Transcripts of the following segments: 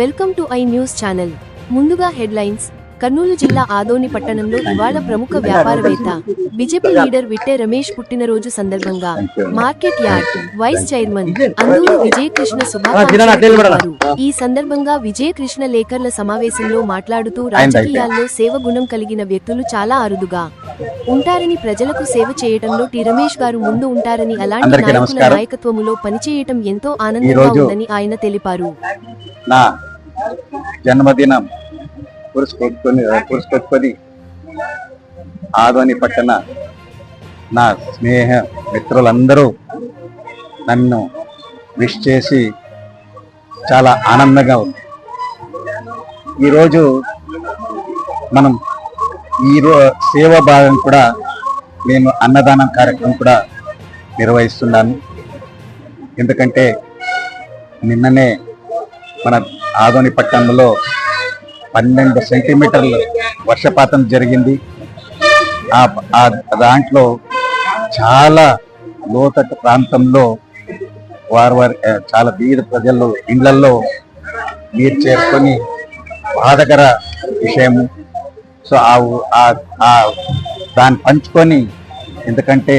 Welcome to I News channel. ముందుగా headlines Kurnool జిల్లా ఆదోని పట్టణంలో ఇవాళ ప్రముఖ వ్యాపారవేత్త బీజేపీ లీడర్ విట్టే రమేష్ పుట్టినరోజు సందర్భంగా market yard vice chairman Anduru Vijayakrishna శుభాకాంక్షలు ఈ సందర్భంగా విజయకృష్ణ లేఖర్ల సమావేశంలో మాట్లాడుతూ రాజకీయాల్లో సేవ గుణం కలిగిన వ్యక్తులు చాలా అరుదుగా ఉంటారని ప్రజలకు సేవ చేయటంలో టి రమేష్ గారు ముందు ఉంటారని అలాంటి నాయకుల. నాయకత్వములో పనిచేయటం ఎంతో ఆనందంగా ఉందని ఆయన తెలిపారు. జన్మదినం పురస్కృతుని పురస్కృతుని ఆదోని పట్టణ నా స్నేహ మిత్రులందరూ నన్ను విష్ చేసి చాలా ఆనందంగా ఉంది. ఈరోజు మనం ఈ సేవ సేవా భాగం కూడా నేను అన్నదానం కార్యక్రమం కూడా నిర్వహిస్తున్నాను. ఎందుకంటే నిన్ననే మన ఆదోని పట్టణంలో పన్నెండు సెంటీమీటర్లు వర్షపాతం జరిగింది. ఆ దాంట్లో చాలా లోతట్టు ప్రాంతంలో వారు వారి చాలా బీద ప్రజల్లో ఇళ్ళల్లో నీరు చేరుకొని బాధకర విషయము. సో ఆ దాన్ని పంచుకొని ఎందుకంటే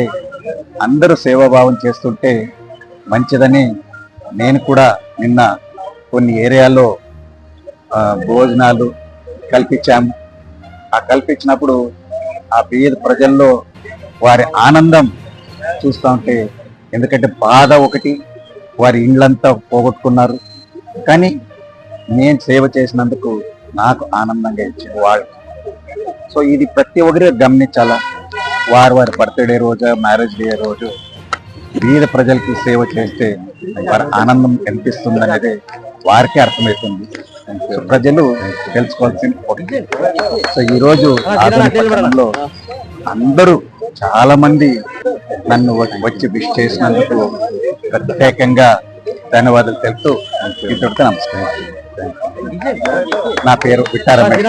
అందరూ సేవాభావం చేస్తుంటే మంచిదని నేను కూడా నిన్న కొన్ని ఏరియాలో భోజనాలు కల్పించాము. ఆ కల్పించినప్పుడు ఆ పేద ప్రజల్లో వారి ఆనందం చూస్తూ ఉంటే ఎందుకంటే బాధ ఒకటి వారి ఇండ్లంతా పోగొట్టుకున్నారు. కానీ నేను సేవ చేసినందుకు నాకు ఆనందంగా ఇచ్చింది వాళ్ళు. సో ఇది ప్రతి ఒక్కరి గమనించాలా? వారు వారి బర్త్డే రోజు మ్యారేజ్ డే రోజు బీద ప్రజలకి సేవ చేస్తే వారి ఆనందం కనిపిస్తుంది అనేది వారికే అర్థమవుతుంది. ప్రజలు తెలుసుకోవాల్సిన సో ఈరోజు పట్టణంలో అందరూ చాలా మంది నన్ను వచ్చి విష్ చేసినందుకు ప్రత్యేకంగా ధన్యవాదాలు తెలుపుతూ ఇంతటితో నమస్కారం. నా పేరు విట్టారమేష్